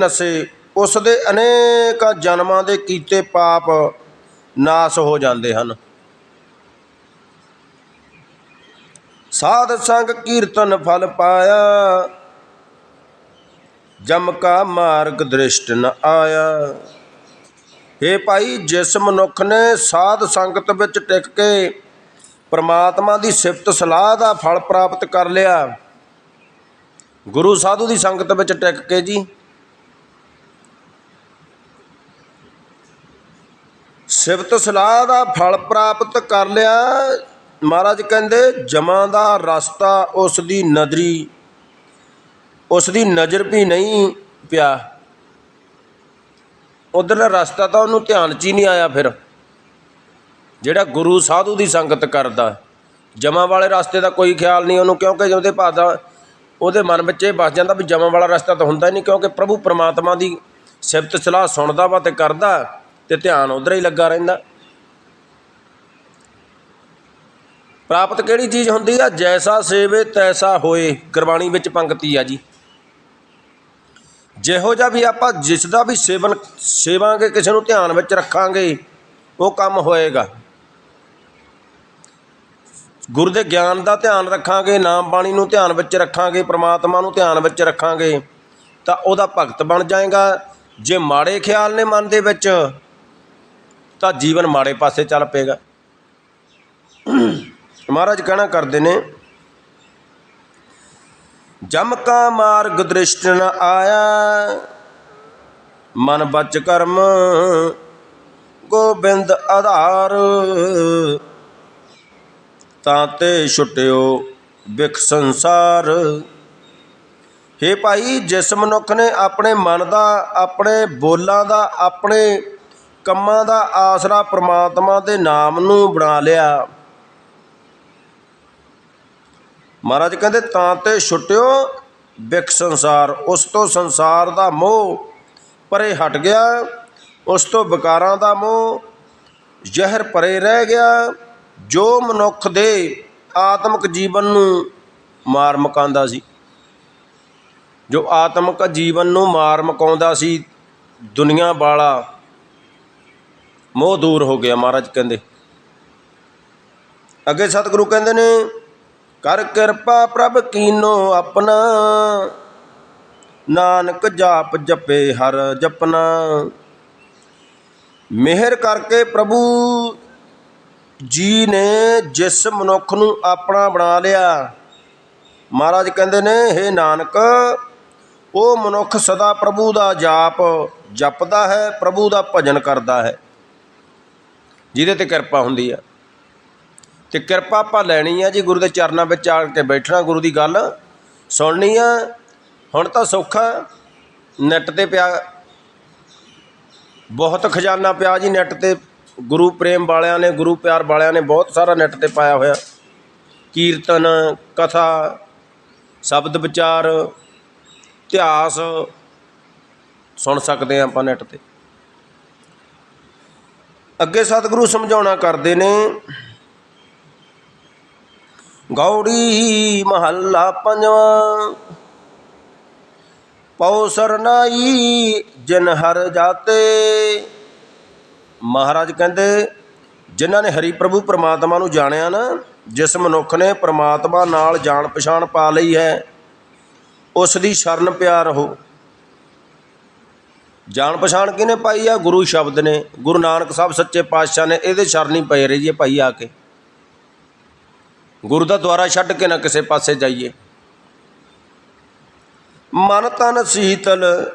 ਨਸੇ ਉਸ ਦੇ ਅਨੇਕਾਂ ਜਨਮਾਂ ਦੇ ਕੀਤੇ ਪਾਪ ਨਾਸ ਹੋ ਜਾਂਦੇ ਹਨ। ਸਾਧ ਸੰਗ ਕੀਰਤਨ ਫਲ ਪਾਇਆ, ਜਮ ਕਾ ਮਾਰਗ ਦ੍ਰਿਸ਼ਟ ਨ ਆਇਆ। ਏ ਭਾਈ, ਜਿਸ ਮਨੁੱਖ ਨੇ ਸਾਧ ਸੰਗਤ ਵਿੱਚ ਟਿਕ ਕੇ ਪ੍ਰਮਾਤਮਾ ਦੀ ਸਿਫਤ ਸਲਾਹ ਦਾ ਫਲ ਪ੍ਰਾਪਤ ਕਰ ਲਿਆ, ਗੁਰੂ ਸਾਧੂ ਦੀ ਸੰਗਤ ਵਿੱਚ ਟਿਕ ਕੇ ਜੀ ਸਿਫਤ ਸਲਾਹ ਦਾ ਫਲ ਪ੍ਰਾਪਤ ਕਰ ਲਿਆ। ਮਹਾਰਾਜ ਕਹਿੰਦੇ, ਜਮਾਂ ਦਾ ਰਸਤਾ ਉਸ ਦੀ ਨਦਰੀ ਉਸ ਦੀ ਨਜ਼ਰ ਵੀ ਨਹੀਂ ਪਿਆ। ਉਧਰਲਾ ਰਸਤਾ ਤਾਂ ਉਹਨੂੰ ਧਿਆਨ 'ਚ ਹੀ ਨਹੀਂ ਆਇਆ ਫਿਰ। ਜਿਹੜਾ ਗੁਰੂ ਸਾਧੂ ਦੀ ਸੰਗਤ ਕਰਦਾ, ਜਮਾਂ ਵਾਲੇ ਰਸਤੇ ਦਾ ਕੋਈ ਖਿਆਲ ਨਹੀਂ, ਉਹਨੂੰ ਕਿਉਂਕਿ ਉਹਦੇ ਭਾਦਾ, ਉਹਦੇ ਮਨ ਵਿੱਚ ਇਹ ਵਸ ਜਾਂਦਾ ਵੀ ਜਮਾਂ ਵਾਲਾ ਰਸਤਾ ਤਾਂ ਹੁੰਦਾ ਹੀ ਨਹੀਂ, ਕਿਉਂਕਿ ਪ੍ਰਭੂ ਪਰਮਾਤਮਾ ਦੀ ਸਿਫਤ ਸਲਾਹ ਸੁਣਦਾ ਵਾ ਤੇ ਕਰਦਾ। ਤੇ ਧਿਆਨ ਉਧਰ ਹੀ ਲੱਗਾ ਰਹਿੰਦਾ। ਪ੍ਰਾਪਤ ਕਿਹੜੀ ਚੀਜ਼ ਹੁੰਦੀ ਆ? ਜੈਸਾ ਸੇਵੇ, ਤੈਸਾ ਹੋਏ। ਗੁਰਬਾਣੀ ਵਿੱਚ ਪੰਕਤੀ ਆ ਜੀ। ਜਿਹੋ ਜਿਹਾ ਵੀ ਆਪਾਂ ਜਿਸ ਦਾ ਵੀ ਸੇਵਨ ਸੇਵਾਂਗੇ, ਕਿਸੇ ਨੂੰ ਧਿਆਨ ਵਿੱਚ ਰੱਖਾਂਗੇ, ਉਹ ਕੰਮ ਹੋਏਗਾ। ਗੁਰੂ ਦੇ ਗਿਆਨ ਦਾ ਧਿਆਨ ਰੱਖਾਂਗੇ, ਨਾਮ ਬਾਣੀ ਨੂੰ ਧਿਆਨ ਵਿੱਚ ਰੱਖਾਂਗੇ, ਪ੍ਰਮਾਤਮਾ ਨੂੰ ਧਿਆਨ ਵਿੱਚ ਰੱਖਾਂਗੇ, ਤਾਂ ਉਹਦਾ ਭਗਤ ਬਣ ਜਾਏਗਾ। ਜੇ ਮਾੜੇ ਖਿਆਲ ਨੇ ਮਨ ਦੇ ਵਿੱਚ ਤਾਂ ਜੀਵਨ ਮਾੜੇ ਪਾਸੇ ਚੱਲ ਪਏਗਾ। ਮਹਾਰਾਜ ਕਹਿਣਾ ਕਰਦੇ ਨੇ, ਜਮ ਕਾ ਮਾਰਗ ਦ੍ਰਿਸ਼ਟ ਨ ਆਇਆ, ਮਨ ਬਚ ਕਰਮ, ਗੋਬਿੰਦ ਆਧਾਰ। ਤਾਂ ਤੇ ਛੁਟਿਓ ਵਿਖ ਸੰਸਾਰ। ਹੇ ਭਾਈ, ਜਿਸ ਮਨੁੱਖ ਨੇ ਆਪਣੇ ਮਨ ਦਾ, ਆਪਣੇ ਬੋਲਾਂ ਦਾ, ਆਪਣੇ ਕੰਮਾਂ ਦਾ ਆਸਰਾ ਪ੍ਰਮਾਤਮਾ ਦੇ ਨਾਮ ਨੂੰ ਬਣਾ ਲਿਆ। ਮਹਾਰਾਜ ਕਹਿੰਦੇ, ਤਾਂ ਤੇ ਛੁੱਟਿਓ, ਵਿਖ ਸੰਸਾਰ। ਉਸ ਤੋਂ ਸੰਸਾਰ ਦਾ ਮੋਹ ਪਰੇ ਹਟ ਗਿਆ, ਉਸ ਤੋਂ ਵਿਕਾਰਾਂ ਦਾ ਮੋਹ ਜ਼ਹਿਰ ਪਰੇ ਰਹਿ ਗਿਆ। ਜੋ ਮਨੁੱਖ ਦੇ ਆਤਮਿਕ ਜੀਵਨ ਨੂੰ ਮਾਰ ਮਕਾਉਂਦਾ ਸੀ, ਜੋ ਆਤਮਿਕ ਜੀਵਨ ਨੂੰ ਮਾਰ ਮਕਾਉਂਦਾ ਸੀ, ਦੁਨੀਆ ਵਾਲਾ ਮੋਹ ਦੂਰ ਹੋ ਗਿਆ ਮਹਾਰਾਜ ਕਹਿੰਦੇ। ਅੱਗੇ ਸਤਿਗੁਰੂ ਕਹਿੰਦੇ ਨੇ, ਕਰ ਕਿਰਪਾ ਪ੍ਰਭ ਕੀਨੋ ਆਪਣਾ, ਨਾਨਕ ਜਾਪ ਜਪੇ ਹਰ ਜਪਨਾ। ਮਿਹਰ ਕਰਕੇ ਪ੍ਰਭੂ ਜੀ ਨੇ ਜਿਸ ਮਨੁੱਖ ਨੂੰ ਆਪਣਾ ਬਣਾ ਲਿਆ। ਮਹਾਰਾਜ ਕਹਿੰਦੇ ਨੇ हे ਨਾਨਕ, ਉਹ ਮਨੁੱਖ ਸਦਾ ਪ੍ਰਭੂ ਦਾ ਜਾਪ ਜਪਦਾ ਹੈ, ਪ੍ਰਭੂ ਦਾ ਭਜਨ ਕਰਦਾ ਹੈ। ਜਿਹਦੇ ਤੇ ਕਿਰਪਾ ਹੁੰਦੀ ਆ। ਤੇ ਕਿਰਪਾ ਆਪਾਂ ਲੈਣੀ ਆ ਜੀ ਗੁਰੂ ਦੇ ਚਰਨਾਂ ਵਿੱਚ ਆ ਕੇ ਬੈਠਣਾ, ਗੁਰੂ ਦੀ ਗੱਲ ਸੁਣਨੀ ਆ। ਹੁਣ ਤਾਂ ਸੌਖਾ, ਨੈਟ ਤੇ ਪਿਆ, ਬਹੁਤ ਖਜ਼ਾਨਾ ਪਿਆ ਜੀ ਨੈਟ ਤੇ। ਗੁਰੂ ਪ੍ਰੇਮ ਵਾਲਿਆਂ ਨੇ, ਗੁਰੂ ਪਿਆਰ ਵਾਲਿਆਂ ਨੇ ਬਹੁਤ ਸਾਰਾ ਨੈਟ ਤੇ ਪਾਇਆ ਹੋਇਆ। ਕੀਰਤਨ, ਕਥਾ, ਸ਼ਬਦ ਵਿਚਾਰ, ਇਤਿਹਾਸ, ਸੁਣ ਸਕਦੇ ਹਾਂ ਆਪਾਂ ਨੈਟ ਤੇ। ਅੱਗੇ ਸਤਿਗੁਰੂ ਸਮਝਾਉਣਾ ਕਰਦੇ ਨੇ, ਗੌੜੀ ਮਹੱਲਾ ਪੰਜਵਾਂ, ਪਉ ਸਰਨਾਈ ਜਿਨ ਹਰ ਜਾਤੇ। ਮਹਾਰਾਜ ਕਹਿੰਦੇ, ਜਿਨ੍ਹਾਂ ਨੇ ਹਰੀ ਪ੍ਰਭੂ ਪਰਮਾਤਮਾ ਨੂੰ ਜਾਣਿਆ ਨਾ, ਜਿਸ ਮਨੁੱਖ ਨੇ ਪਰਮਾਤਮਾ ਨਾਲ ਜਾਣ ਪਛਾਣ ਪਾ ਲਈ ਹੈ, ਉਸ ਦੀ ਸ਼ਰਨ ਪਿਆ ਰਹੋ ਜਾਣ ਪਛਾਣ ਕਿਹਨੇ ਪਾਈ ਆ? ਗੁਰੂ ਸ਼ਬਦ ਨੇ। ਗੁਰੂ ਨਾਨਕ ਸਾਹਿਬ ਸੱਚੇ ਪਾਤਸ਼ਾਹ ਨੇ, ਇਹਦੇ ਸ਼ਰਨੀ ਪਏ ਰਹੀਏ ਭਾਈ ਆ ਕੇ। ਗੁਰੂ ਦਾ ਦੁਆਰਾ ਛੱਡ ਕੇ ਨਾ ਕਿਸੇ ਪਾਸੇ ਜਾਈਏ। ਮਨ ਤਨ ਸੀਤਲ,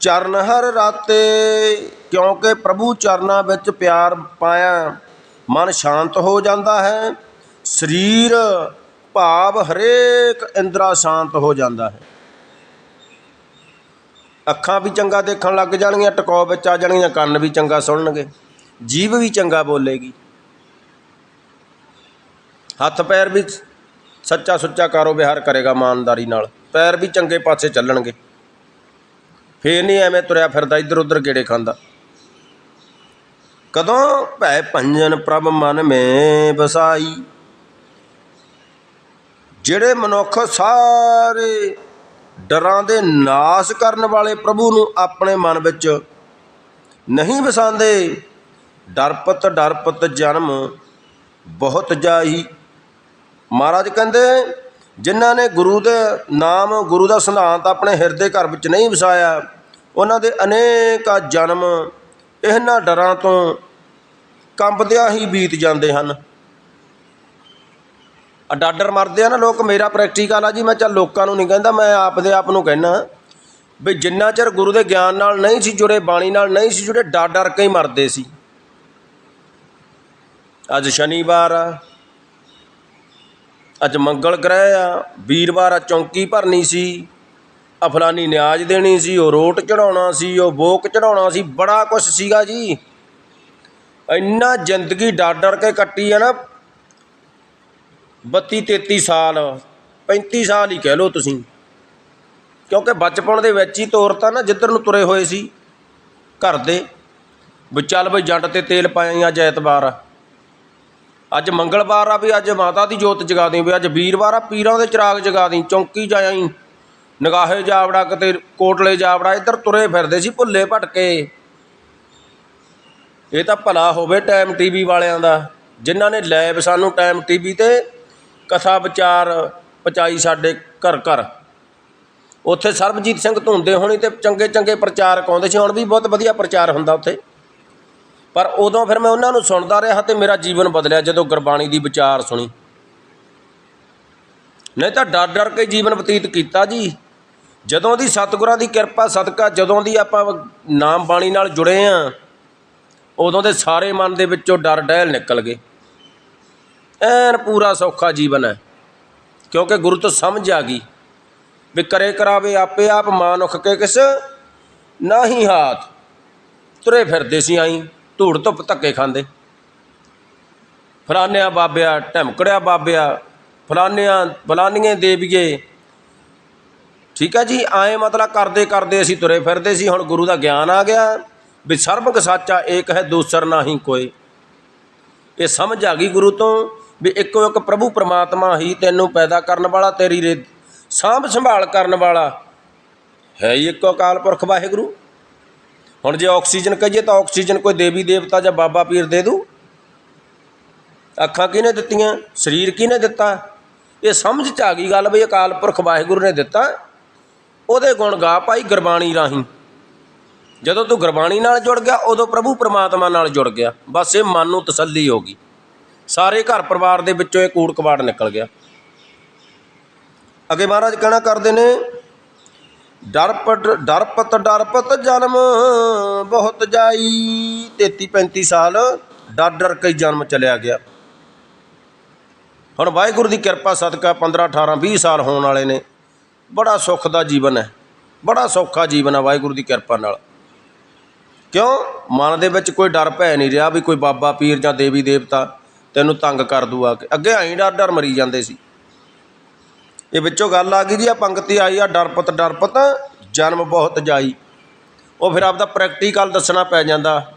ਚਰਨ ਹਰ ਰਾਤੇ, ਕਿਉਂਕਿ ਪ੍ਰਭੂ ਚਰਨਾਂ ਵਿੱਚ ਪਿਆਰ ਪਾਇਆ, ਮਨ ਸ਼ਾਂਤ ਹੋ ਜਾਂਦਾ ਹੈ। ਸਰੀਰ ਭਾਵ ਹਰੇਕ ਇੰਦਰਾ ਸ਼ਾਂਤ ਹੋ ਜਾਂਦਾ ਹੈ। ਅੱਖਾਂ ਵੀ ਚੰਗਾ ਦੇਖਣ ਲੱਗ ਜਾਣਗੀਆਂ ਟਕੋ ਵਿੱਚ ਆ ਜਾਣਗੀਆਂ, ਕੰਨ ਵੀ ਚੰਗਾ ਸੁਣਨਗੇ, ਜੀਭ ਵੀ ਚੰਗਾ ਬੋਲੇਗੀ। ਹੱਥ ਪੈਰ ਵੀ ਸੱਚਾ ਸੁੱਚਾ ਕਾਰੋ ਵਿਹਾਰ ਕਰੇਗਾ ਇਮਾਨਦਾਰੀ ਨਾਲ, ਪੈਰ ਵੀ ਚੰਗੇ ਪਾਸੇ ਚੱਲਣਗੇ। ਫੇਰ ਨਹੀਂ ਐਵੇਂ ਤੁਰਿਆ ਫਿਰਦਾ ਇੱਧਰ ਉੱਧਰ ਗੇੜੇ ਖਾਂਦਾ। ਕਦੋਂ ਭੈ ਭੰਜਨ ਪ੍ਰਭ ਮਨ ਮੇ ਵਸਾਈ, ਜਿਹੜੇ ਮਨੁੱਖ ਸਾਰੇ ਡਰਾਂ ਦੇ ਨਾਸ ਕਰਨ ਵਾਲੇ ਪ੍ਰਭੂ ਨੂੰ ਆਪਣੇ ਮਨ ਵਿੱਚ ਨਹੀਂ ਵਸਾਉਂਦੇ। ਡਰਪਤ ਡਰਪਤ ਜਨਮ ਬਹੁਤ ਜਾਈ ਮਹਾਰਾਜ ਕਹਿੰਦੇ, ਜਿਨ੍ਹਾਂ ਨੇ ਗੁਰੂ ਦੇ ਨਾਮ, ਗੁਰੂ ਦਾ ਸਿਧਾਂਤ ਆਪਣੇ ਹਿਰਦੇ ਘਰ ਵਿੱਚ ਨਹੀਂ ਵਸਾਇਆ, ਉਹਨਾਂ ਦੇ ਅਨੇਕਾਂ ਜਨਮ ਇਹਨਾਂ ਡਰਾਂ ਤੋਂ ਕੰਬਦਿਆਂ ਹੀ ਬੀਤ ਜਾਂਦੇ ਹਨ। ਅਡਾਡਰ ਮਰਦੇ ਆ ਨਾ ਲੋਕ, ਮੇਰਾ ਪ੍ਰੈਕਟੀਕਲ ਆ ਜੀ, ਮੈਂ ਚੱਲ ਲੋਕਾਂ ਨੂੰ ਨਹੀਂ ਕਹਿੰਦਾ, ਮੈਂ ਆਪਦੇ ਆਪ ਨੂੰ ਕਹਿਣਾ ਵੀ ਜਿੰਨਾ ਚਿਰ ਗੁਰੂ ਦੇ ਗਿਆਨ ਨਾਲ ਨਹੀਂ ਸੀ ਜੁੜੇ, ਬਾਣੀ ਨਾਲ ਨਹੀਂ ਸੀ ਜੁੜੇ ਡਰ ਡਰ ਕੇ ਹੀ ਮਰਦੇ ਸੀ। ਅੱਜ ਸ਼ਨੀਵਾਰ ਆ, ਅੱਜ ਮੰਗਲ ਗ੍ਰਹਿ ਆ, ਵੀਰਵਾਰ ਆ, ਚੌਂਕੀ ਭਰਨੀ ਸੀ, ਆ ਫਲਾਨੀ ਨਿਆਜ ਦੇਣੀ ਸੀ, ਉਹ ਰੋਟ ਚੜਾਉਣਾ ਸੀ, ਉਹ ਬੋਕ ਚੜਾਉਣਾ ਸੀ, ਬੜਾ ਕੁਝ ਸੀਗਾ ਜੀ। ਇੰਨਾ ਜ਼ਿੰਦਗੀ ਡਰ ਡਰ ਕੇ ਕੱਟੀ ਆ ਨਾ 32 33 ਸਾਲ 35 ਸਾਲ ਹੀ ਕਹਿ ਲਓ ਤੁਸੀਂ। ਕਿਉਂਕਿ ਬਚਪਨ ਦੇ ਵਿੱਚ ਹੀ ਤੋਰਤਾ ਨਾ ਜਿੱਧਰ ਨੂੰ ਤੁਰੇ ਹੋਏ ਸੀ, ਘਰ ਦੇ। ਵੀ ਚੱਲ ਬਈ ਜੰਡ ਤੇ ਤੇਲ ਪਾਇਆ ਅੱਜ ਐਤਵਾਰ। ਆ ਅੱਜ ਮੰਗਲਵਾਰ ਆ ਵੀ ਅੱਜ ਮਾਤਾ ਦੀ ਜੋਤ ਜਗਾ ਦੇ ਵੀ ਅੱਜ ਵੀਰਵਾਰ ਆ, ਪੀਰਾਂ ਦੇ ਚਿਰਾਗ ਜਗਾ ਦੀ ਚੌਂਕੀ ਜਾਈ ਨਗਾਹੇ ਜਾਵੜਾ ਕਿਤੇ, ਕੋਟਲੇ ਜਾਵੜਾ, ਇੱਧਰ ਤੁਰੇ ਫਿਰਦੇ ਸੀ ਭੁੱਲੇ ਭਟਕੇ। ਇਹ ਤਾਂ ਭਲਾ ਹੋਵੇ ਟਾਈਮ ਟੀਵੀ ਵਾਲਿਆਂ ਦਾ, ਜਿਨ੍ਹਾਂ ਨੇ ਲੈਬ ਸਾਨੂੰ ਟਾਈਮ ਟੀਵੀ ਤੇ ਕਥਾ ਵਿਚਾਰ ਪਹੁੰਚਾਈ ਸਾਡੇ ਘਰ ਘਰ। ਉੱਥੇ ਸਰਬਜੀਤ ਸਿੰਘ ਧੁੰਦੇ ਹੋਣੀ ਤੇ ਚੰਗੇ ਚੰਗੇ ਪ੍ਰਚਾਰਕ ਆਉਂਦੇ ਸੀ, ਹੁਣ ਵੀ ਬਹੁਤ ਵਧੀਆ ਪ੍ਰਚਾਰ ਹੁੰਦਾ ਉੱਥੇ। ਪਰ ਉਦੋਂ ਫਿਰ ਮੈਂ ਉਹਨਾਂ ਨੂੰ ਸੁਣਦਾ ਰਿਹਾ ਤੇ ਮੇਰਾ ਜੀਵਨ ਬਦਲਿਆ, ਜਦੋਂ ਗੁਰਬਾਣੀ ਦੀ ਵਿਚਾਰ ਸੁਣੀ। ਨਹੀਂ ਤਾਂ ਡਰ ਡਰ ਕੇ ਜੀਵਨ ਬਤੀਤ ਕੀਤਾ ਜੀ। ਜਦੋਂ ਦੀ ਸਤਿਗੁਰਾਂ ਦੀ ਕਿਰਪਾ, ਸਦਕਾ ਜਦੋਂ ਦੀ ਆਪਾਂ ਨਾਮ ਬਾਣੀ ਨਾਲ ਜੁੜੇ ਆ, ਉਦੋਂ ਦੇ ਸਾਰੇ ਮਨ ਦੇ ਵਿੱਚੋਂ ਡਰ ਡਹਿਲ ਨਿਕਲ ਗਏ। ਐਨ ਪੂਰਾ ਸੌਖਾ ਜੀਵਨ ਹੈ। ਕਿਉਂਕਿ ਗੁਰੂ ਤੋਂ ਸਮਝ ਆ ਗਈ ਵੀ ਕਰੇ ਕਰਾਵੇ ਆਪੇ ਆਪ ਮਾਨੁਖ ਕੇ ਕਿਸ ਨਾਹੀ ਹਾਥ। ਤੁਰੇ ਫਿਰਦੇ ਸੀ ਆਈ, ਧੂੜ ਧੁੱਪ ਧੱਕੇ ਖਾਂਦੇ। ਫਲਾਨਿਆਂ ਬਾਬਿਆ ਢਮਕੜਿਆ ਬਾਬਿਆ, ਫਲਾਨਿਆਂ, ਫਲਾਨੀਆਂ ਦੇਵੀਏ ਠੀਕ ਹੈ ਜੀ, ਆਏ ਮਤਲਬ ਕਰਦੇ ਕਰਦੇ ਅਸੀਂ ਤੁਰੇ ਫਿਰਦੇ ਸੀ, ਹੁਣ ਗੁਰੂ ਦਾ ਗਿਆਨ ਆ ਗਿਆ ਵੀ ਸਰਬਕ ਸਾਚਾ ਏਕ ਹੈ, ਦੂਸਰ ਨਾਹੀ ਕੋਈ। ਇਹ ਸਮਝ ਆ ਗਈ ਗੁਰੂ ਤੋਂ ਵੀ ਇੱਕੋ ਇੱਕ ਪ੍ਰਭੂ ਪਰਮਾਤਮਾ ਹੀ ਤੈਨੂੰ ਪੈਦਾ ਕਰਨ ਵਾਲਾ, ਤੇਰੀ ਰੇ, ਸਾਂਭ ਸੰਭਾਲ ਕਰਨ ਵਾਲਾ। ਹੈ ਹੀ ਇੱਕੋ ਅਕਾਲ ਪੁਰਖ ਵਾਹਿਗੁਰੂ। ਹੁਣ ਜੇ ਆਕਸੀਜਨ ਕਹੀਏ ਤਾਂ ਆਕਸੀਜਨ ਕੋਈ ਦੇਵੀ ਦੇਵਤਾ ਜਾਂ ਬਾਬਾ ਪੀਰ ਦੇ ਦੂ। ਅੱਖਾਂ ਕਿਹਨੇ ਦਿੱਤੀਆਂ? ਸਰੀਰ ਕਿਹਨੇ ਦਿੱਤਾ? ਇਹ ਸਮਝ ਚ ਆ ਗਈ ਗੱਲ ਬਈ ਅਕਾਲ ਪੁਰਖ ਵਾਹਿਗੁਰੂ ਨੇ ਦਿੱਤਾ। ਉਹਦੇ ਗੁਣ ਗਾ ਭਾਈ ਗੁਰਬਾਣੀ ਰਾਹੀਂ। ਜਦੋਂ ਤੂੰ ਗੁਰਬਾਣੀ ਨਾਲ ਜੁੜ ਗਿਆ, ਉਦੋਂ ਪ੍ਰਭੂ ਪ੍ਰਮਾਤਮਾ ਨਾਲ ਜੁੜ ਗਿਆ। ਬਸ ਇਹ ਮਨ ਨੂੰ ਤਸੱਲੀ ਹੋ ਗਈ। ਸਾਰੇ ਘਰ ਪਰਿਵਾਰ ਦੇ ਵਿੱਚੋਂ ਇਹ ਕੂੜ ਕਬਾੜ ਨਿਕਲ ਗਿਆ। ਅੱਗੇ ਮਹਾਰਾਜ ਕਹਿਣਾ ਕਰਦੇ ਨੇ, ਡਰਪਟ, ਡਰਪਤ ਡਰਪਤ ਜਨਮ ਬਹੁਤ ਜਾਈ। 33 35 ਸਾਲ ਡਰ ਡਰ ਕੇ ਜਨਮ ਚਲਿਆ ਗਿਆ। ਹੁਣ ਵਾਹਿਗੁਰੂ ਦੀ ਕਿਰਪਾ ਸਦਕਾ 15 18 20 ਸਾਲ ਹੋਣ ਵਾਲੇ ਨੇ। ਬੜਾ ਸੁੱਖ ਦਾ ਜੀਵਨ ਹੈ। ਬੜਾ ਸੌਖਾ ਜੀਵਨ ਹੈ ਵਾਹਿਗੁਰੂ ਦੀ ਕਿਰਪਾ ਨਾਲ। ਕਿਉਂ? ਮਨ ਦੇ ਵਿੱਚ ਕੋਈ ਡਰ ਭੈ ਨਹੀਂ ਰਿਹਾ ਵੀ ਕੋਈ ਬਾਬਾ, ਪੀਰ ਜਾਂ ਦੇਵੀ, ਦੇਵਤਾ ਤੈਨੂੰ ਤੰਗ ਕਰ ਦੂ ਆ ਕੇ ਅੱਗੇ ਆਈ ਡਰ ਡਰ ਮਰੀ ਜਾਂਦੇ ਸੀ। ਇਹ ਵਿੱਚੋਂ ਗੱਲ ਆ ਗਈ ਜੀ ਆ ਪੰਕਤੀ ਆਈ ਆ ਡਰਪਤ ਡਰਪਤ, ਜਨਮ ਬਹੁਤ ਜਾਈ। ਉਹ ਫਿਰ ਆਪਦਾ ਪ੍ਰੈਕਟੀਕਲ ਦੱਸਣਾ ਪੈ ਜਾਂਦਾ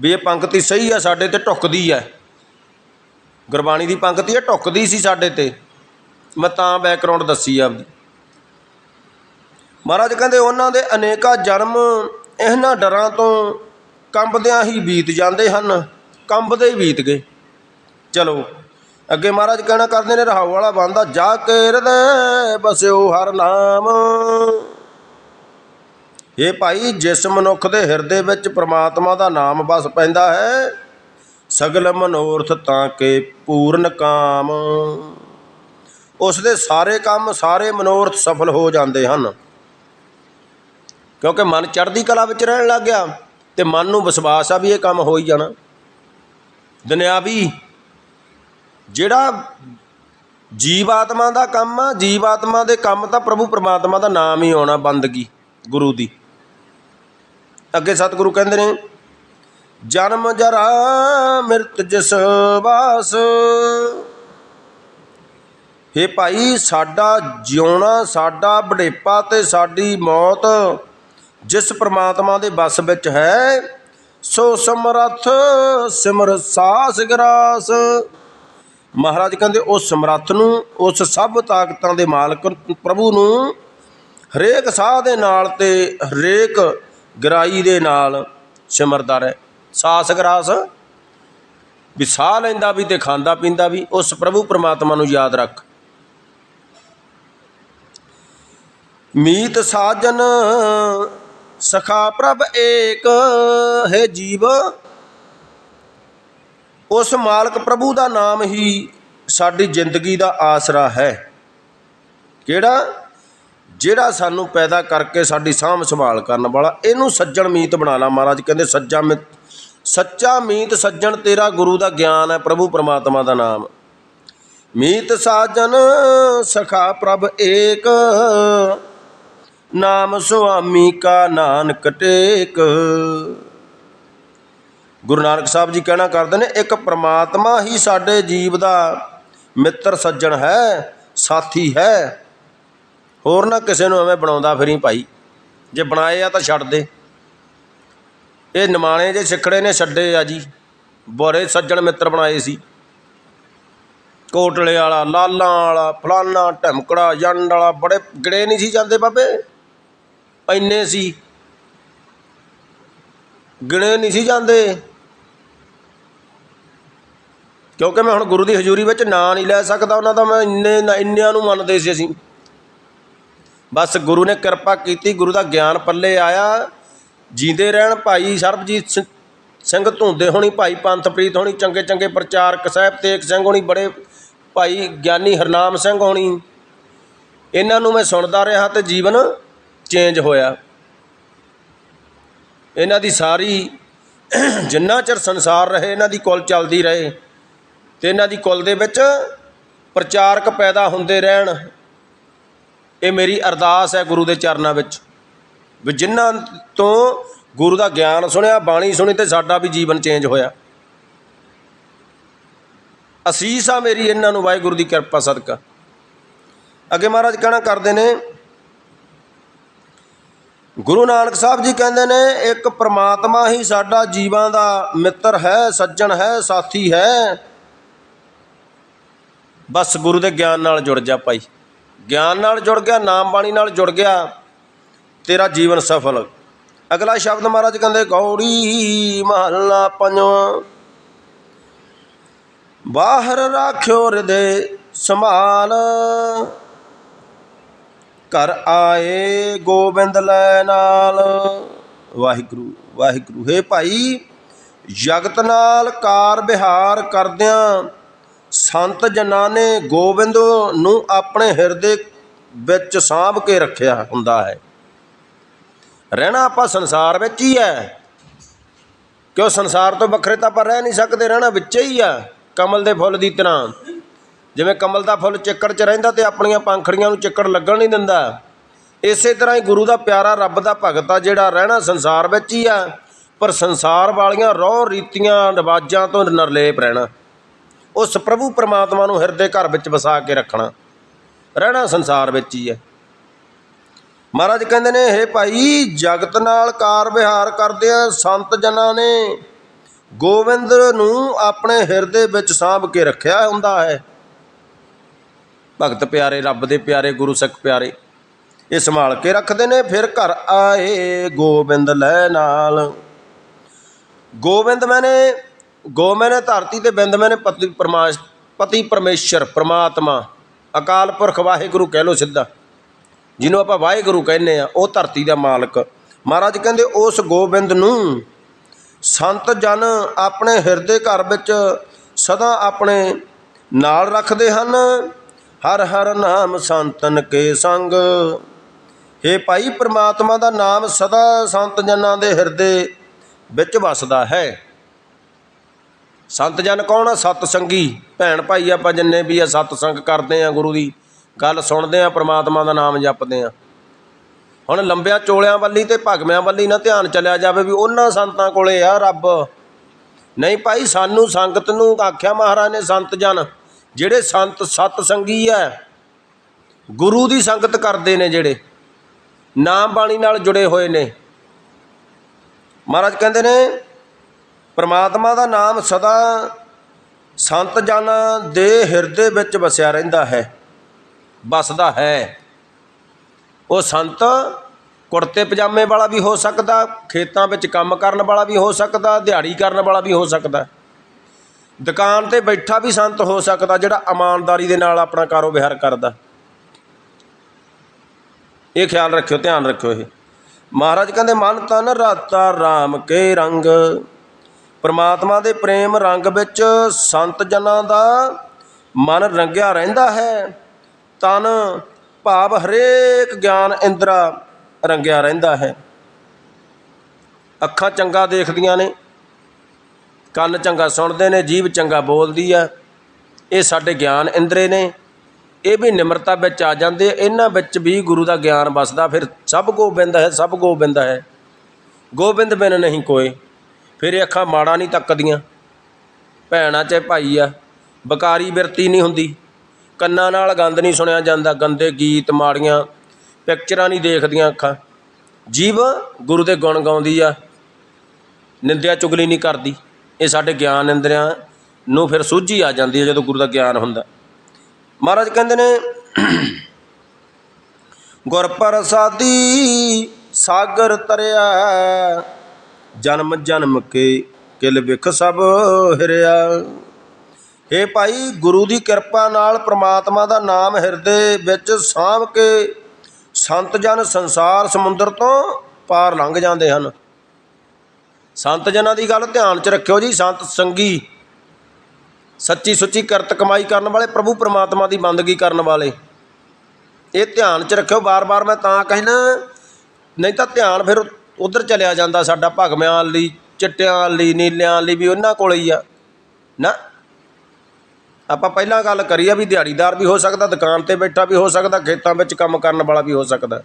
ਵੀ ਇਹ ਪੰਕਤੀ ਸਹੀ ਆ ਸਾਡੇ ਤੇ, ਢੁੱਕਦੀ ਆ। ਗੁਰਬਾਣੀ ਦੀ ਪੰਕਤੀ ਇਹ ਢੁੱਕਦੀ ਸੀ ਸਾਡੇ ਤੇ। ਮੈਂ ਤਾਂ ਬੈਕਗ੍ਰਾਉਂਡ ਦੱਸੀ ਆਪਦੀ। ਮਹਾਰਾਜ ਕਹਿੰਦੇ ਉਹਨਾਂ ਦੇ ਅਨੇਕਾਂ ਜਨਮ ਇਹਨਾਂ ਡਰਾਂ ਤੋਂ ਕੰਬਦਿਆਂ ਹੀ ਬੀਤ ਜਾਂਦੇ ਹਨ। ਕੰਬਦੇ ਹੀ ਬੀਤ ਗਏ। ਚਲੋ, ਅੱਗੇ ਮਹਾਰਾਜ ਕਹਿਣਾ ਕਰਦੇ ਨੇ ਰਹਾਉ ਵਾਲਾ ਬੰਦਾ ਜਾ ਕੇ ਹਿਰਦੈ ਬਸਿਓ ਹਰ ਨਾਮ। ਇਹ ਭਾਈ, ਜਿਸ ਮਨੁੱਖ ਦੇ ਹਿਰਦੇ ਵਿੱਚ ਪ੍ਰਮਾਤਮਾ ਦਾ ਨਾਮ ਵਸ ਪੈਂਦਾ ਹੈ, ਸਗਲ ਮਨੋਰਥ ਤਾਂ ਕੇ ਪੂਰਨ ਕਾਮ। ਉਸ ਦੇ ਸਾਰੇ ਕੰਮ, ਸਾਰੇ ਮਨੋਰਥ ਸਫਲ ਹੋ ਜਾਂਦੇ ਹਨ। ਕਿਉਂਕਿ ਮਨ ਚੜ੍ਹਦੀ ਕਲਾ ਵਿੱਚ ਰਹਿਣ ਲੱਗ ਗਿਆ ਤੇ ਮਨ ਨੂੰ ਵਿਸ਼ਵਾਸ ਆ ਵੀ ਇਹ ਕੰਮ ਹੋ ਹੀ ਜਾਣਾ। ਦੁਨਿਆਵੀ, ਜਿਹੜਾ ਜੀਵ ਆਤਮਾ ਦਾ ਕੰਮ ਆ ਜੀਵ ਆਤਮਾ ਦੇ ਕੰਮ ਤਾਂ ਪ੍ਰਭੂ ਪਰਮਾਤਮਾ ਦਾ ਨਾਮ ਹੀ ਆਉਣਾ ਬੰਦਗੀ, ਗੁਰੂ ਦੀ। ਅੱਗੇ ਸਤਿਗੁਰੂ ਕਹਿੰਦੇ ਨੇ, ਜਨਮ ਜਰਾ ਮਿਰਤ ਜਸ ਵਾਸ। ਹੇ ਭਾਈ, ਸਾਡਾ ਜਿਉਣਾ, ਸਾਡਾ ਬੁਢੇਪਾ ਤੇ ਸਾਡੀ ਮੌਤ ਜਿਸ ਪ੍ਰਮਾਤਮਾ ਦੇ ਬਸ ਵਿੱਚ ਹੈ ਸੋ ਸਮਰੱਥ ਸਿਮਰ ਸਾਸ ਗਰਾਸ। ਮਹਾਰਾਜ ਕਹਿੰਦੇ, ਉਸ ਸਮਰੱਥ ਨੂੰ, ਉਸ ਸਭ ਤਾਕਤਾਂ ਦੇ ਮਾਲਕ ਪ੍ਰਭੂ ਨੂੰ ਹਰੇਕ ਸਾਹ ਦੇ ਨਾਲ ਤੇ ਹਰੇਕ ਗਰਾਈ ਦੇ ਨਾਲ ਸਿਮਰਦਾ ਰਹੇ। ਸਾਸ ਗਰਾਸ। ਵੀ ਸਾਹ ਲੈਂਦਾ ਵੀ ਤੇ ਖਾਂਦਾ ਪੀਂਦਾ ਵੀ, ਉਸ ਪ੍ਰਭੂ ਪ੍ਰਮਾਤਮਾ ਨੂੰ ਯਾਦ ਰੱਖ। ਮੀਤ ਸਾਜਨ ਸਖਾ ਪ੍ਰਭ ਏਕ ਹੈ ਜੀਵ। ਉਸ ਮਾਲਕ ਪ੍ਰਭੂ ਦਾ ਨਾਮ ਹੀ ਸਾਡੀ ਜ਼ਿੰਦਗੀ ਦਾ ਆਸਰਾ ਹੈ। ਕਿਹੜਾ? ਜਿਹੜਾ ਸਾਨੂੰ ਪੈਦਾ ਕਰਕੇ ਸਾਡੀ ਸਾਂਭ ਸੰਭਾਲ ਕਰਨ ਵਾਲਾ, ਇਹਨੂੰ ਸੱਜਣ ਮੀਤ ਬਣਾ ਲਾ ਮਹਾਰਾਜ, ਕਹਿੰਦੇ ਸੱਜਾ ਮਿੱਤ, ਸੱਚਾ ਮੀਤ ਸੱਜਣ ਤੇਰਾ ਗੁਰੂ ਦਾ ਗਿਆਨ ਹੈ, ਪ੍ਰਭੂ ਪਰਮਾਤਮਾ ਦਾ ਨਾਮ। ਮੀਤ ਸਾਜਨ ਸਖਾ ਪ੍ਰਭ ਏਕ। ਨਾਮ ਸੁਆਮੀ ਕਾ ਨਾਨਕ ਟੇਕ। ਗੁਰੂ ਨਾਨਕ ਸਾਹਿਬ ਜੀ ਕਹਿਣਾ ਕਰਦੇ ਨੇ, ਇੱਕ ਪ੍ਰਮਾਤਮਾ ਹੀ ਸਾਡੇ ਜੀਵ ਦਾ ਮਿੱਤਰ ਸੱਜਣ ਹੈ, ਸਾਥੀ ਹੈ। ਹੋਰ ਨਾ ਕਿਸੇ ਨੂੰ ਐਵੇਂ ਬਣਾਉਂਦਾ ਫਿਰੀ ਭਾਈ। ਜੇ ਬਣਾਏ ਆ ਤਾਂ ਛੱਡ ਦੇ। ਇਹ ਨਿਮਾਣੇ ਜੇ ਸਿੱਖੜੇ ਨੇ ਛੱਡੇ ਆ ਜੀ। ਬੁਰੇ ਸੱਜਣ ਮਿੱਤਰ ਬਣਾਏ ਸੀ। ਕੋਟਲੇ ਵਾਲਾ, ਲਾਲਾਂ ਵਾਲਾ, ਫਲਾਨਾ ਢਮਕੜਾ, ਜੰਡ ਵਾਲਾ, ਬੜੇ ਗੜੇ ਨਹੀਂ ਸੀ ਜਾਂਦੇ ਬਾਬੇ। ਇੰਨੇ ਸੀ। ਗਿਣੇ ਨਹੀਂ ਸੀ ਜਾਂਦੇ। ਕਿਉਂਕਿ ਮੈਂ ਹੁਣ ਗੁਰੂ ਦੀ ਹਜ਼ੂਰੀ ਵਿੱਚ ਨਾਂ ਨਹੀਂ ਲੈ ਸਕਦਾ, ਉਹਨਾਂ ਦਾ ਮੈਂ ਇੰਨੇ ਇੰਨਿਆਂ ਨੂੰ ਮੰਨਦੇ ਸੀ ਅਸੀਂ। ਬਸ ਗੁਰੂ ਨੇ ਕਿਰਪਾ ਕੀਤੀ, ਗੁਰੂ ਦਾ ਗਿਆਨ ਪੱਲੇ ਆਇਆ। ਜੀਂਦੇ ਰਹਿਣ ਭਾਈ ਸਰਬਜੀਤ ਸਿੰਘ- ਸਿੰਘ ਧੁੰਦੇ ਹੋਣੀ, ਭਾਈ ਪੰਥਪ੍ਰੀਤ ਹੋਣੀ, ਚੰਗੇ ਚੰਗੇ ਪ੍ਰਚਾਰਕ ਸਾਹਿਬ, ਤੇਗ ਸਿੰਘ ਹੋਣੀ, ਬੜੇ ਭਾਈ ਗਿਆਨੀ ਹਰਨਾਮ ਸਿੰਘ ਹੋਣੀ। ਇਹਨਾਂ ਨੂੰ ਮੈਂ ਸੁਣਦਾ ਰਿਹਾ ਤੇ ਜੀਵਨ ਚੇਂਜ ਹੋਇਆ। ਇਹਨਾਂ ਦੀ ਸਾਰੀ ਜਿੰਨਾ ਚਿਰ ਸੰਸਾਰ ਰਹੇ, ਇਹਨਾਂ ਦੀ ਕੁਲ ਚੱਲਦੀ ਰਹੇ। ਤੇ ਇਹਨਾਂ ਦੀ ਕੁਲ ਦੇ ਵਿੱਚ ਪ੍ਰਚਾਰਕ ਪੈਦਾ ਹੁੰਦੇ ਰਹਿਣ। ਇਹ ਮੇਰੀ ਅਰਦਾਸ ਹੈ ਗੁਰੂ ਦੇ ਚਰਨਾਂ ਵਿੱਚ। ਵੀ ਜਿਨ੍ਹਾਂ ਤੋਂ ਗੁਰੂ ਦਾ ਗਿਆਨ ਸੁਣਿਆ, ਬਾਣੀ ਸੁਣੀ ਤੇ ਸਾਡਾ ਵੀ ਜੀਵਨ ਚੇਂਜ ਹੋਇਆ। ਅਸੀਸ ਆ ਮੇਰੀ, ਇਹਨਾਂ ਨੂੰ ਵਾਹਿਗੁਰੂ ਦੀ ਕਿਰਪਾ ਸਦਕਾ। ਅੱਗੇ ਮਹਾਰਾਜ ਕਹਿਣਾ ਕਰਦੇ ਨੇ ਗੁਰੂ ਨਾਨਕ ਸਾਹਿਬ ਜੀ ਕਹਿੰਦੇ ਨੇ, ਇੱਕ ਪ੍ਰਮਾਤਮਾ ਹੀ ਸਾਡਾ ਜੀਵਾਂ ਦਾ ਮਿੱਤਰ ਹੈ, ਸੱਜਣ ਹੈ, ਸਾਥੀ ਹੈ। ਬਸ ਗੁਰੂ ਦੇ ਗਿਆਨ ਨਾਲ ਜੁੜ ਜਾ ਭਾਈ। ਗਿਆਨ ਨਾਲ ਜੁੜ ਗਿਆ, ਨਾਮ ਬਾਣੀ ਨਾਲ ਜੁੜ ਗਿਆ, ਤੇਰਾ ਜੀਵਨ ਸਫਲ। ਅਗਲਾ ਸ਼ਬਦ ਮਹਾਰਾਜ ਕਹਿੰਦੇ ਗੌੜੀ ਮਹੱਲਾ ਪੰਜਵਾਂ। ਬਾਹਰ ਰਾਖਿਓ ਹਿਰਦੇ ਸੰਭਾਲ। ਘਰ ਆਏ ਗੋਬਿੰਦ ਲੈ ਨਾਲ। ਵਾਹਿਗੁਰੂ ਵਾਹਿਗੁਰੂ, ਹੈ ਭਾਈ, ਜਗਤ ਨਾਲ ਕਾਰ ਵਿਹਾਰ ਕਰਦਿਆਂ ਸੰਤ ਜਨਾਂ ਨੇ ਗੋਬਿੰਦ ਨੂੰ ਆਪਣੇ ਹਿਰਦੇ ਵਿੱਚ ਸਾਂਭ ਕੇ ਰੱਖਿਆ ਹੁੰਦਾ ਹੈ। ਰਹਿਣਾ ਆਪਾਂ ਸੰਸਾਰ ਵਿੱਚ ਹੀ ਹੈ। ਕਿਉਂ ਸੰਸਾਰ ਤੋਂ ਵੱਖਰੇ ਤਾਂ ਆਪਾਂ ਰਹਿ ਨਹੀਂ ਸਕਦੇ, ਰਹਿਣਾ ਵਿੱਚ ਹੀ ਆ ਕਮਲ ਦੇ ਫੁੱਲ ਦੀ ਤਰ੍ਹਾਂ। ਜਿਵੇਂ ਕਮਲ ਦਾ ਫੁੱਲ ਚਿੱਕੜ 'ਚ ਰਹਿੰਦਾ ਤੇ ਆਪਣੀਆਂ ਪੰਖੜੀਆਂ ਨੂੰ ਚਿੱਕੜ ਲੱਗਣ ਨਹੀਂ ਦਿੰਦਾ। ਇਸੇ ਤਰ੍ਹਾਂ ਹੀ ਗੁਰੂ ਦਾ ਪਿਆਰਾ ਰੱਬ ਦਾ ਭਗਤ ਆ, ਜਿਹੜਾ ਰਹਿਣਾ ਸੰਸਾਰ ਵਿੱਚ ਹੀ ਆ, ਪਰ ਸੰਸਾਰ ਵਾਲੀਆਂ ਰੋਹ ਰੀਤੀਆਂ, ਰਿਵਾਜਾਂ ਤੋਂ ਨਿਰਲੇਪ ਰਹਿਣਾ। ਉਸ ਪ੍ਰਭੂ ਪਰਮਾਤਮਾ ਨੂੰ ਹਿਰਦੇ ਘਰ ਵਿੱਚ ਵਸਾ ਕੇ ਰੱਖਣਾ। ਰਹਿਣਾ ਸੰਸਾਰ ਵਿੱਚ ਹੀ ਹੈ ਮਹਾਰਾਜ ਕਹਿੰਦੇ ਨੇ ਇਹ ਭਾਈ, ਜਗਤ ਨਾਲ ਕਾਰ ਵਿਹਾਰ ਕਰਦੇ ਆ ਸੰਤ ਜਨਾਂ ਨੇ। ਗੋਬਿੰਦ ਨੂੰ ਆਪਣੇ ਹਿਰਦੇ ਵਿੱਚ ਸਾਂਭ ਕੇ ਰੱਖਿਆ ਹੁੰਦਾ ਹੈ। ਭਗਤ ਪਿਆਰੇ, ਰੱਬ ਦੇ ਪਿਆਰੇ, ਗੁਰੂ ਸਿੱਖ ਪਿਆਰੇ, ਇਹ ਸੰਭਾਲ ਕੇ ਰੱਖਦੇ ਨੇ, ਫਿਰ ਘਰ ਆਏ ਗੋਬਿੰਦ ਲੈ ਨਾਲ। ਗੋਬਿੰਦ ਮੈਨੇ, ਗੋ ਮੈਨੇ ਧਰਤੀ ਤੇ ਬਿੰਦ ਮੈਨੇ ਪਤੀ ਪਰਮਾਸ਼, ਪਤੀ ਪਰਮੇਸ਼ਰ, ਪ੍ਰਮਾਤਮਾ, ਅਕਾਲ ਪੁਰਖ ਵਾਹਿਗੁਰੂ ਕਹਿ ਲੋ ਸਿੱਧਾ, ਜਿਹਨੂੰ ਆਪਾਂ ਵਾਹਿਗੁਰੂ ਕਹਿੰਦੇ ਆ, ਉਹ ਧਰਤੀ ਦਾ ਮਾਲਕ। ਮਹਾਰਾਜ ਕਹਿੰਦੇ, ਉਸ ਗੋਬਿੰਦ ਨੂੰ ਸੰਤ ਜਨ ਆਪਣੇ ਹਿਰਦੇ ਘਰ ਵਿੱਚ ਸਦਾ ਆਪਣੇ ਨਾਲ ਰੱਖਦੇ ਹਨ। ਹਰ ਹਰ ਨਾਮ ਸੰਤਨ ਕੇ ਸੰਗ। हे ਭਾਈ, ਪ੍ਰਮਾਤਮਾ ਦਾ ਨਾਮ ਸਦਾ ਸੰਤ ਜਨਾਂ ਦੇ ਹਿਰਦੇ ਵਿੱਚ ਵਸਦਾ ਹੈ। ਸੰਤ ਜਨ ਕੌਣ ਆ? ਸਤ ਸੰਗੀ। ਭੈਣ ਭਾਈ, ਆਪਾਂ ਜਿੰਨੇ ਵੀ ਆ ਸਤ ਸੰਗ ਕਰਦੇ ਆ ਗੁਰੂ ਦੀ, ਗੱਲ ਸੁਣਦੇ ਆ, ਪ੍ਰਮਾਤਮਾ ਦਾ ਨਾਮ ਜਪਦੇ ਆ। ਹੁਣ ਲੰਬਿਆਂ ਚੋਲਿਆਂ ਵੱਲੀ ਤੇ ਭਗਵਿਆਂ ਵੱਲੀ ਨਾ ਧਿਆਨ ਚਲਿਆ ਜਾਵੇ ਵੀ ਉਹਨਾਂ ਸੰਤਾਂ ਕੋਲੇ ਆ ਰੱਬ। ਨਹੀਂ ਭਾਈ, ਸਾਨੂੰ ਸੰਗਤ ਨੂੰ ਆਖਿਆ ਮਹਾਰਾਜ ਨੇ ਸੰਤ ਜਨ ਜਿਹੜੇ ਸੰਤ ਸਤ ਸੰਗੀ ਆ ਗੁਰੂ ਦੀ ਸੰਗਤ ਕਰਦੇ ਨੇ ਜਿਹੜੇ, ਨਾਮ ਬਾਣੀ ਨਾਲ ਜੁੜੇ ਹੋਏ ਨੇ। ਮਹਾਰਾਜ ਕਹਿੰਦੇ ਨੇ, ਪ੍ਰਮਾਤਮਾ ਦਾ ਨਾਮ ਸਦਾ ਸੰਤ ਜਨ ਦੇ ਹਿਰਦੇ ਵਿੱਚ ਵਸਿਆ ਰਹਿੰਦਾ ਹੈ, ਵਸਦਾ ਹੈ। ਉਹ ਸੰਤ ਕੁੜਤੇ ਪਜਾਮੇ ਵਾਲਾ ਵੀ ਹੋ ਸਕਦਾ, ਖੇਤਾਂ ਵਿੱਚ ਕੰਮ ਕਰਨ ਵਾਲਾ ਵੀ ਹੋ ਸਕਦਾ, ਦਿਹਾੜੀ ਕਰਨ ਵਾਲਾ ਵੀ ਹੋ ਸਕਦਾ। ਦੁਕਾਨ ਤੇ ਬੈਠਾ ਵੀ ਸੰਤ ਹੋ ਸਕਦਾ ਜਿਹੜਾ ਇਮਾਨਦਾਰੀ ਦੇ ਨਾਲ ਆਪਣਾ ਕਾਰੋਬਾਰ ਕਰਦਾ। ਇਹ ਖਿਆਲ ਰੱਖਿਓ, ਧਿਆਨ ਰੱਖਿਓ ਇਹ। ਮਹਾਰਾਜ ਕਹਿੰਦੇ, ਮਨ ਤਨ ਰਾਤਾ RAM ਕੇ ਰੰਗ। ਪਰਮਾਤਮਾ ਦੇ ਪ੍ਰੇਮ ਰੰਗ ਵਿੱਚ ਸੰਤ ਜਨਾਂ ਦਾ ਮਨ ਰੰਗਿਆ ਰਹਿੰਦਾ ਹੈ। ਤਨ ਭਾਵ ਹਰੇਕ ਗਿਆਨ ਇੰਦਰਾ ਰੰਗਿਆ ਰਹਿੰਦਾ ਹੈ। ਅੱਖਾਂ ਚੰਗਾ ਦੇਖਦੀਆਂ ਨੇ। ਕੰਨ ਚੰਗਾ ਸੁਣਦੇ ਨੇ, ਜੀਭ ਚੰਗਾ ਬੋਲਦੀ ਆ। ਇਹ ਸਾਡੇ ਗਿਆਨ ਇੰਦਰੇ ਨੇ। ਇਹ ਵੀ ਨਿਮਰਤਾ ਵਿੱਚ ਆ ਜਾਂਦੇ ਇਹਨਾਂ ਵਿੱਚ ਵੀ ਗੁਰੂ ਦਾ ਗਿਆਨ ਵਸਦਾ। ਫਿਰ ਸਭ ਗੋਬਿੰਦ ਹੈ, ਸਭ ਗੋਬਿੰਦ ਹੈ। ਗੋਬਿੰਦ ਬਿਨ ਨਹੀਂ ਕੋਈ। ਫਿਰ ਇਹ ਅੱਖਾਂ ਮਾੜਾ ਨਹੀਂ ਤੱਕਦੀਆਂ। ਭੈਣਾਂ ਚਾਹੇ ਭਾਈ ਆ। ਬਕਾਰੀ ਬਿਰਤੀ ਨਹੀਂ ਹੁੰਦੀ। ਕੰਨਾਂ ਨਾਲ ਗੰਦ ਨਹੀਂ ਸੁਣਿਆ ਜਾਂਦਾ। ਗੰਦੇ ਗੀਤ, ਮਾੜੀਆਂ ਪਿਕਚਰਾਂ ਨਹੀਂ ਦੇਖਦੀਆਂ ਅੱਖਾਂ। ਜੀਵ ਗੁਰੂ ਦੇ ਗੁਣ ਗਾਉਂਦੀ ਆ। ਨਿੰਦਿਆ ਚੁਗਲੀ ਨਹੀਂ ਕਰਦੀ। ਇਹ ਸਾਡੇ ਗਿਆਨ ਇੰਦਰੀਆਂ ਨੂੰ ਫਿਰ ਸੂਝੀ ਆ ਜਾਂਦੀ ਹੈ ਜਦੋਂ ਗੁਰੂ ਦਾ ਗਿਆਨ ਹੁੰਦਾ। ਮਹਾਰਾਜ ਕਹਿੰਦੇ ਨੇ, ਗੁਰ ਪ੍ਰਸਾਦੀ ਸਾਗਰ ਤਰਿਆ, ਜਨਮ ਜਨਮ ਕੇ ਕਿਲ ਵਿਖ ਸਭ ਹਿਰਿਆ। ਇਹ ਭਾਈ, ਗੁਰੂ ਦੀ ਕਿਰਪਾ ਨਾਲ ਪ੍ਰਮਾਤਮਾ ਦਾ ਨਾਮ ਹਿਰਦੇ ਵਿੱਚ ਸਾਂਭ ਕੇ ਸੰਤ ਜਨ ਸੰਸਾਰ ਸਮੁੰਦਰ ਤੋਂ ਪਾਰ ਲੰਘ ਜਾਂਦੇ ਹਨ। ਸੰਤ ਜਨਾਂ ਦੀ ਗੱਲ ਧਿਆਨ 'ਚ ਰੱਖਿਓ ਜੀ, ਸੰਤ ਸੰਗੀ, ਸੱਚੀ ਸੁੱਚੀ ਕਰਤ ਕਮਾਈ ਕਰਨ ਵਾਲੇ, ਪ੍ਰਭੂ ਪਰਮਾਤਮਾ ਦੀ ਬੰਦਗੀ ਕਰਨ ਵਾਲੇ। ਇਹ ਧਿਆਨ 'ਚ ਰੱਖਿਓ ਬਾਰ-ਬਾਰ ਮੈਂ ਤਾਂ ਕਹਿਣਾ ਨਹੀਂ ਤਾਂ ਧਿਆਨ ਫਿਰ ਉਧਰ ਚਲਿਆ ਜਾਂਦਾ ਸਾਡਾ, ਭਗਵਿਆਂ ਲਈ ਚਿੱਟਿਆਂ ਲਈ ਨੀਲਿਆਂ ਲਈ ਵੀ ਉਹਨਾਂ ਕੋਲ ਹੀ ਆ। ਨਾ, ਆਪਾਂ ਪਹਿਲਾਂ ਗੱਲ ਕਰੀ ਆ ਵੀ ਦਿਹਾੜੀਦਾਰ ਵੀ ਹੋ ਸਕਦਾ, ਦੁਕਾਨ ਤੇ ਬੈਠਾ ਵੀ ਹੋ ਸਕਦਾ, ਖੇਤਾਂ ਵਿੱਚ ਕੰਮ ਕਰਨ ਵਾਲਾ ਵੀ ਹੋ ਸਕਦਾ।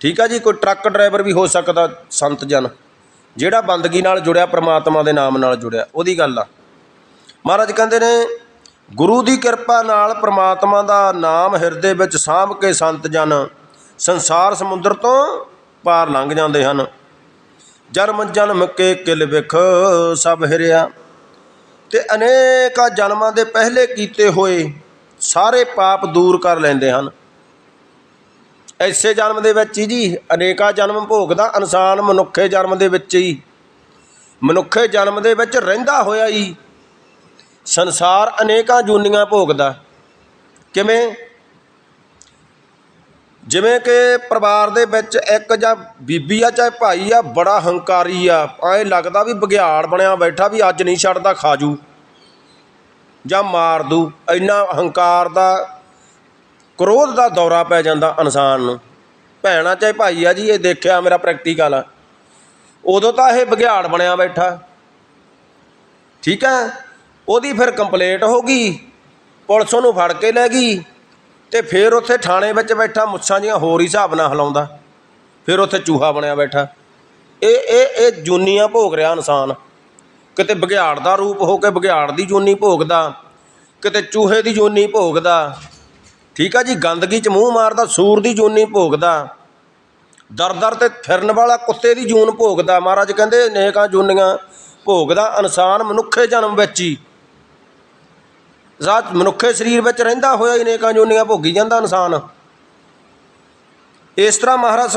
ਠੀਕ ਆ ਜੀ, ਕੋਈ ਟਰੱਕ ਡਰਾਈਵਰ ਵੀ ਹੋ ਸਕਦਾ, ਸੰਤ ਜਨ। ਜਿਹੜਾ ਬੰਦਗੀ ਨਾਲ ਜੁੜਿਆ, ਪ੍ਰਮਾਤਮਾ ਦੇ ਨਾਮ ਨਾਲ ਜੁੜਿਆ, ਉਹਦੀ ਗੱਲ ਆ। ਮਹਾਰਾਜ ਕਹਿੰਦੇ ਨੇ, ਗੁਰੂ ਦੀ ਕਿਰਪਾ ਨਾਲ ਪ੍ਰਮਾਤਮਾ ਦਾ ਨਾਮ ਹਿਰਦੇ ਵਿੱਚ ਸਾਂਭ ਕੇ ਸੰਤ ਜਨ ਸੰਸਾਰ ਸਮੁੰਦਰ ਤੋਂ ਪਾਰ ਲੰਘ ਜਾਂਦੇ ਹਨ। ਜਨਮ ਜਨਮ ਕੇ ਕਿਲ ਵਿਖ ਸਭ ਹਿਰਿਆ। ਤੇ ਅਨੇਕਾਂ ਜਨਮਾਂ ਦੇ ਪਹਿਲੇ ਕੀਤੇ ਹੋਏ ਸਾਰੇ ਪਾਪ ਦੂਰ ਕਰ ਲੈਂਦੇ ਹਨ। ਐਸੇ ਜਨਮ ਦੇ ਵਿੱਚ ਹੀ ਜੀ, ਅਨੇਕਾਂ ਜਨਮ ਭੋਗਦਾ ਇਨਸਾਨ ਮਨੁੱਖੇ ਜਨਮ ਦੇ ਵਿੱਚ ਹੀ, ਮਨੁੱਖੇ ਜਨਮ ਦੇ ਵਿੱਚ ਰਹਿੰਦਾ ਹੋਇਆ ਹੀ, ਸੰਸਾਰ ਅਨੇਕਾਂ ਜੂਨੀਆਂ ਭੋਗਦਾ। ਕਿਵੇਂ? ਜਿਵੇਂ ਕਿ ਪਰਿਵਾਰ ਦੇ ਵਿੱਚ ਇੱਕ ਜਾਂ ਬੀਬੀ ਆ, ਚਾਹੇ ਭਾਈ ਆ, ਬੜਾ ਹੰਕਾਰੀ ਆ, ਐਂ ਲੱਗਦਾ ਵੀ ਬਗਿਆੜ ਬਣਿਆ ਬੈਠਾ ਵੀ ਅੱਜ ਨਹੀਂ ਛੱਡਦਾ ਖਾਜੂ ਜਾਂ ਮਾਰ ਦੂ, ਇੰਨਾ ਹੰਕਾਰ ਦਾ ਕ੍ਰੋਧ ਦਾ ਦੌਰਾ ਪੈ ਜਾਂਦਾ ਇਨਸਾਨ ਨੂੰ। ਭੈਣਾ ਚਾਹੇ ਭਾਈ ਆ ਜੀ, ਇਹ ਦੇਖਿਆ ਮੇਰਾ ਪ੍ਰੈਕਟੀਕਲ ਆ। ਉਦੋਂ ਤਾਂ ਇਹ ਬਗਿਆੜ ਬਣਿਆ ਬੈਠਾ। ਠੀਕ ਹੈ ਉਹਦੀ ਫਿਰ ਕੰਪਲੇਂਟ ਹੋ ਗਈ। ਪੁਲਿਸ ਉਹਨੂੰ ਫੜ ਕੇ ਲੈ ਗਈ। ਤੇ ਫਿਰ ਉੱਥੇ ਥਾਣੇ ਵਿੱਚ ਬੈਠਾ, ਮੁੱਛਾਂ ਜੀਆਂ ਹੋਰ ਹੀ ਹਿਸਾਬ ਨਾਲ ਹਲਾਉਂਦਾ। ਫਿਰ ਉੱਥੇ ਚੂਹਾ ਬਣਿਆ ਬੈਠਾ। ਇਹ ਇਹ ਇਹ ਜੂਨੀਆਂ ਭੋਗ ਰਿਹਾ ਇਨਸਾਨ। ਕਿਤੇ ਬਗਿਆੜ ਦਾ ਰੂਪ ਹੋ ਕੇ ਬਗਿਆੜ ਦੀ ਜੂਨੀ ਭੋਗਦਾ। ਕਿਤੇ ਚੂਹੇ ਦੀ ਜੂਨੀ ਭੋਗਦਾ। ਠੀਕ ਆ ਜੀ, ਗੰਦਗੀ 'ਚ ਮੂੰਹ ਮਾਰਦਾ, ਸੂਰ ਦੀ ਜੂਨੀ ਭੋਗਦਾ। ਦਰ ਦਰ ਤੇ ਫਿਰਨ ਵਾਲਾ ਕੁੱਤੇ ਦੀ ਜੂਨ ਭੋਗਦਾ। ਮਹਾਰਾਜ ਕਹਿੰਦੇ ਅਨੇਕਾਂ ਜੂਨੀਆਂ ਭੋਗਦਾ, ਇਨਸਾਨ ਮਨੁੱਖੇ ਜਨਮ ਵਿੱਚ ਹੀ। ਜ਼ਾਤ ਮਨੁੱਖੇ ਸਰੀਰ ਵਿੱਚ ਰਹਿੰਦਾ ਹੋਇਆ ਹੀ ਅਨੇਕਾਂ ਜੂਨੀਆਂ ਭੋਗੀ ਜਾਂਦਾ ਇਨਸਾਨ। ਇਸ ਤਰ੍ਹਾਂ ਮਹਾਰਾਜ ਸਮਝ